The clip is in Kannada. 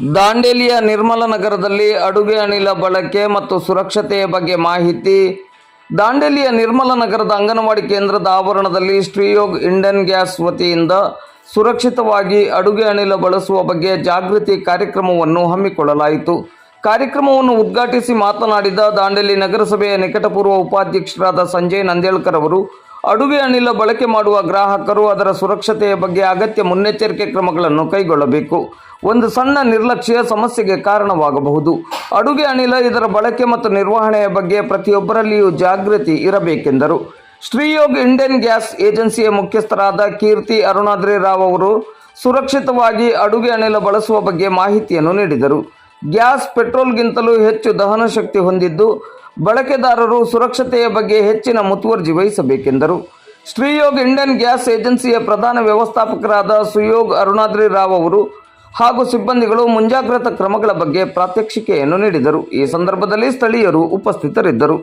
ದಾಂಡೇಲಿಯ ನಿರ್ಮಲ ನಗರದಲ್ಲಿ ಅಡುಗೆ ಅನಿಲ ಬಳಕೆ ಮತ್ತು ಸುರಕ್ಷತೆಯ ಬಗ್ಗೆ ಮಾಹಿತಿ. ದಾಂಡೇಲಿಯ ನಿರ್ಮಲ ನಗರದ ಅಂಗನವಾಡಿ ಕೇಂದ್ರದ ಆವರಣದಲ್ಲಿ ಶ್ರೀಯೋಗ್ ಇಂಡನ್ ಗ್ಯಾಸ್ ವತಿಯಿಂದ ಸುರಕ್ಷಿತವಾಗಿ ಅಡುಗೆ ಅನಿಲ ಬಳಸುವ ಬಗ್ಗೆ ಜಾಗೃತಿ ಕಾರ್ಯಕ್ರಮವನ್ನು ಹಮ್ಮಿಕೊಳ್ಳಲಾಯಿತು. ಕಾರ್ಯಕ್ರಮವನ್ನು ಉದ್ಘಾಟಿಸಿ ಮಾತನಾಡಿದ ದಾಂಡೇಲಿ ನಗರಸಭೆಯ ನಿಕಟಪೂರ್ವ ಉಪಾಧ್ಯಕ್ಷರಾದ ಸಂಜಯ್ ನಂದೇಳ್ಕರ್ ಅವರು, ಅಡುಗೆ ಅನಿಲ ಬಳಕೆ ಮಾಡುವ ಗ್ರಾಹಕರು ಅದರ ಸುರಕ್ಷತೆಯ ಬಗ್ಗೆ ಅಗತ್ಯ ಮುನ್ನೆಚ್ಚರಿಕೆ ಕ್ರಮಗಳನ್ನು ಕೈಗೊಳ್ಳಬೇಕು. ಒಂದು ಸಣ್ಣ ನಿರ್ಲಕ್ಷ್ಯ ಸಮಸ್ಯೆಗೆ ಕಾರಣವಾಗಬಹುದು. ಅಡುಗೆ ಅನಿಲ, ಇದರ ಬಳಕೆ ಮತ್ತು ನಿರ್ವಹಣೆಯ ಬಗ್ಗೆ ಪ್ರತಿಯೊಬ್ಬರಲ್ಲಿಯೂ ಜಾಗೃತಿ ಇರಬೇಕೆಂದರು. ಶ್ರೀಯೋಗ್ ಇಂಡಿಯನ್ ಗ್ಯಾಸ್ ಏಜೆನ್ಸಿಯ ಮುಖ್ಯಸ್ಥರಾದ ಕೀರ್ತಿ ಅರುಣಾದ್ರಿ ರಾವ್ ಅವರು ಸುರಕ್ಷಿತವಾಗಿ ಅಡುಗೆ ಅನಿಲ ಬಳಸುವ ಬಗ್ಗೆ ಮಾಹಿತಿಯನ್ನು ನೀಡಿದರು. ಗ್ಯಾಸ್ ಪೆಟ್ರೋಲ್ಗಿಂತಲೂ ಹೆಚ್ಚು ದಹನ ಶಕ್ತಿ ಹೊಂದಿದ್ದು, ಬಳಕೆದಾರರು ಸುರಕ್ಷತೆಯ ಬಗ್ಗೆ ಹೆಚ್ಚಿನ ಮುತುವರ್ಜಿ ವಹಿಸಬೇಕೆಂದರು. ಶ್ರೀಯೋಗ್ ಇಂಡಿಯನ್ ಗ್ಯಾಸ್ ಏಜೆನ್ಸಿಯ ಪ್ರಧಾನ ವ್ಯವಸ್ಥಾಪಕರಾದ ಸುಯೋಗ್ ಅರುಣಾದ್ರಿ ರಾವ್ ಅವರು ಹಾಗೂ ಸಿಬ್ಬಂದಿಗಳು ಮುಂಜಾಗ್ರತಾ ಕ್ರಮಗಳ ಬಗ್ಗೆ ಪ್ರಾತ್ಯಕ್ಷಿಕೆಯನ್ನು ನೀಡಿದರು. ಈ ಸಂದರ್ಭದಲ್ಲಿ ಸ್ಥಳೀಯರು ಉಪಸ್ಥಿತರಿದ್ದರು.